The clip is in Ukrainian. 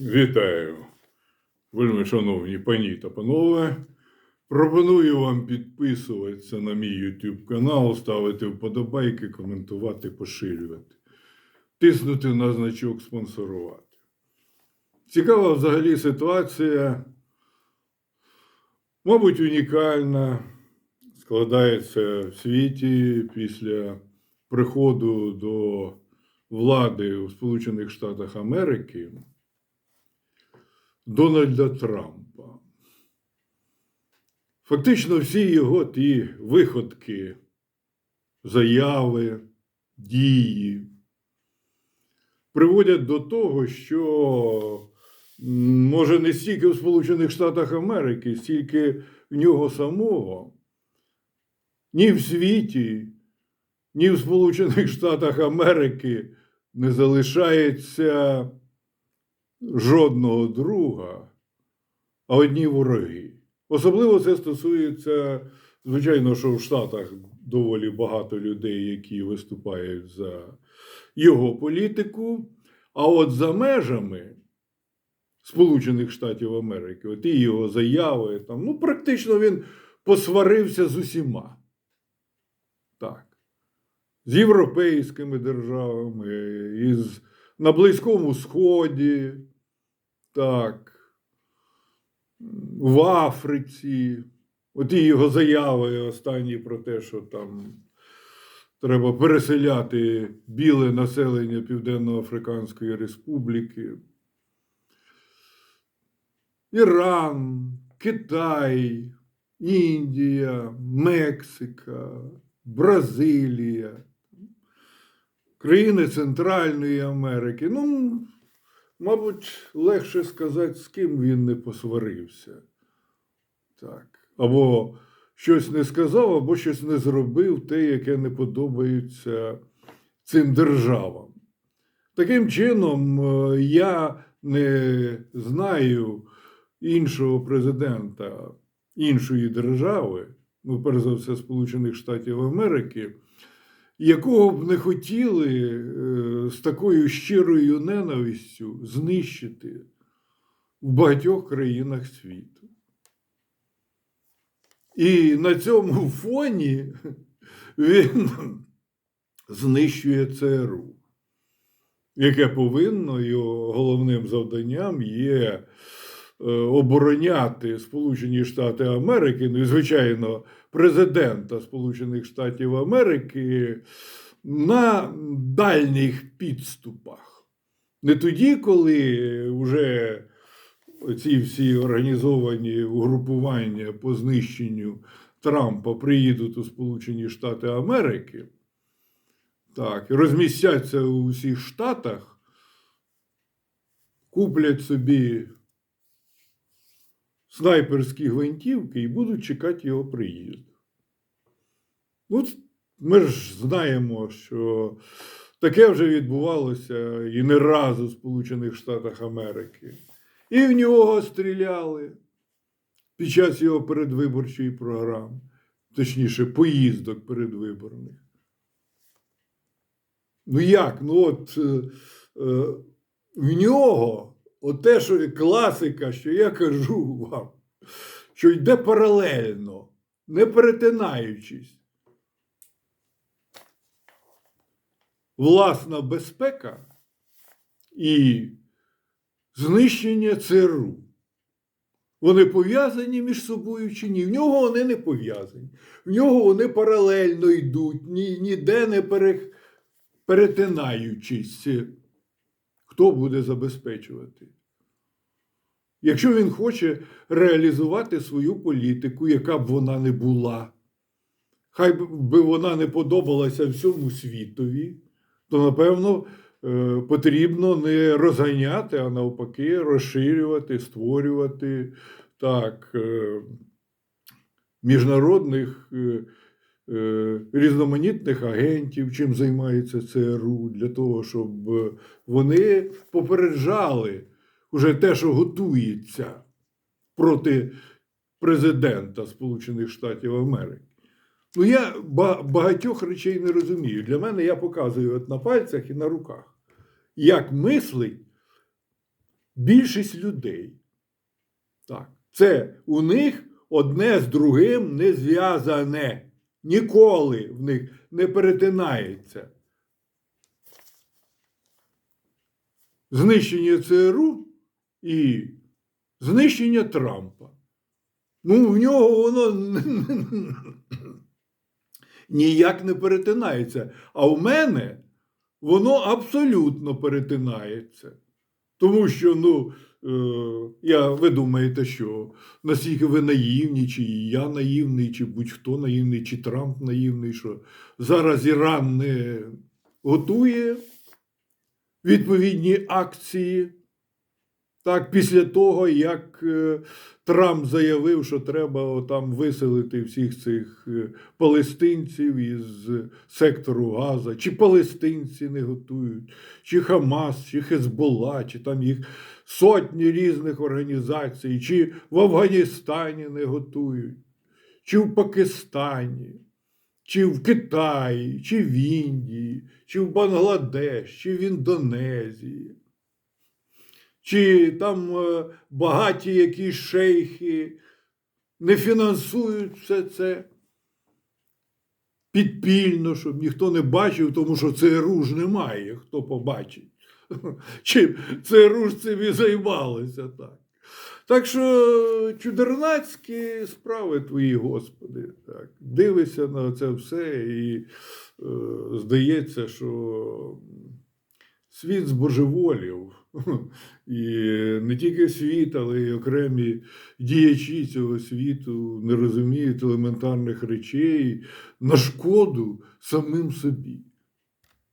Вітаю, вельми шановні пані та панове. Пропоную вам підписуватися на мій YouTube канал, ставити вподобайки, коментувати, поширювати, тиснути на значок спонсорувати. Цікава взагалі ситуація, мабуть, унікальна, складається в світі після приходу до влади у Сполучених Штатах Америки. Дональда Трампа. Фактично всі його ті виходки, заяви, дії приводять до того, що може не стільки в Сполучених Штатах Америки, стільки в нього самого, ні в світі, ні в Сполучених Штатах Америки не залишається жодного друга, а одні вороги. Особливо це стосується, звичайно, що в Штатах доволі багато людей, які виступають за його політику. А от за межами Сполучених Штатів Америки, от і його заяви, там, ну, практично він посварився з усіма. Так. З європейськими державами, із на Близькому Сході, так, в Африці. От і його заяви останні про те, що там треба переселяти біле населення Південно-Африканської Республіки. Іран, Китай, Індія, Мексика, Бразилія країни Центральної Америки. Ну, мабуть, легше сказати, з ким він не посварився. Так. Або щось не сказав, або щось не зробив, те, яке не подобається цим державам. Таким чином, е, я не знаю іншого президента іншої держави, ну, перш за все, Сполучених Штатів Америки, якого б не хотіли е, з такою щирою ненавистю знищити в багатьох країнах світу. І на цьому фоні він знищує ЦРУ, яке повинно його головним завданням є обороняти Сполучені Штати Америки, ну і, звичайно, президента Сполучених Штатів Америки на дальніх підступах. Не тоді, коли вже ці всі організовані угрупування по знищенню Трампа приїдуть у Сполучені Штати Америки, так, розмістяться у всіх штатах, куплять собі снайперські гвинтівки і будуть чекати його приїзду. Ну, ми ж знаємо, що таке вже відбувалося і не раз у Сполучених Штатах Америки. І в нього стріляли під час його передвиборчої програми, точніше, поїздок передвиборних. Ну як? Ну от е, е, в нього оте, що класика, що я кажу вам, що йде паралельно, не перетинаючись. Власна безпека і знищення ЦРУ. Вони пов'язані між собою чи ні? В нього вони не пов'язані. В нього вони паралельно йдуть, ні, ніде не перетинаючись. Хто буде забезпечувати? Якщо він хоче реалізувати свою політику, яка б вона не була, хай би вона не подобалася всьому світові, то напевно е, потрібно не розганяти, а навпаки, розширювати, створювати так, е, міжнародних е, різноманітних агентів, чим займається ЦРУ, для того, щоб вони попереджали уже те, що готується проти президента Сполучених Штатів Америки. Ну, я багатьох речей не розумію. Для мене я показую от на пальцях і на руках, як мислить більшість людей. Так. Це у них одне з другим не зв'язане. Ніколи в них не перетинається. Знищення ЦРУ і знищення Трампа. Ну, в нього воно ніяк не перетинається. А в мене воно абсолютно перетинається. Тому що, ну, е, я, ви думаєте, що наскільки ви наївні, чи я наївний, чи будь-хто наївний, чи Трамп наївний, що зараз Іран не готує відповідні акції. Так, після того, як е, Трамп заявив, що треба там виселити всіх цих е, палестинців із сектору Газа, чи палестинці не готують, чи Хамас, чи Хезбола, чи там їх сотні різних організацій, чи в Афганістані не готують, чи в Пакистані, чи в Китаї, чи в Індії, чи в Бангладеш, чи в Індонезії. Чи там е, багаті якісь шейхи не фінансують все це підпільно, щоб ніхто не бачив, тому що ЦРУ ж немає, хто побачить. Чим ЦРУ ж цим і займалися так. Так що чудернацькі справи твої, Господи, так. дивишся на це все і е, здається, що світ збожеволів. І не тільки світ, але й окремі діячі цього світу не розуміють елементарних речей на шкоду самим собі.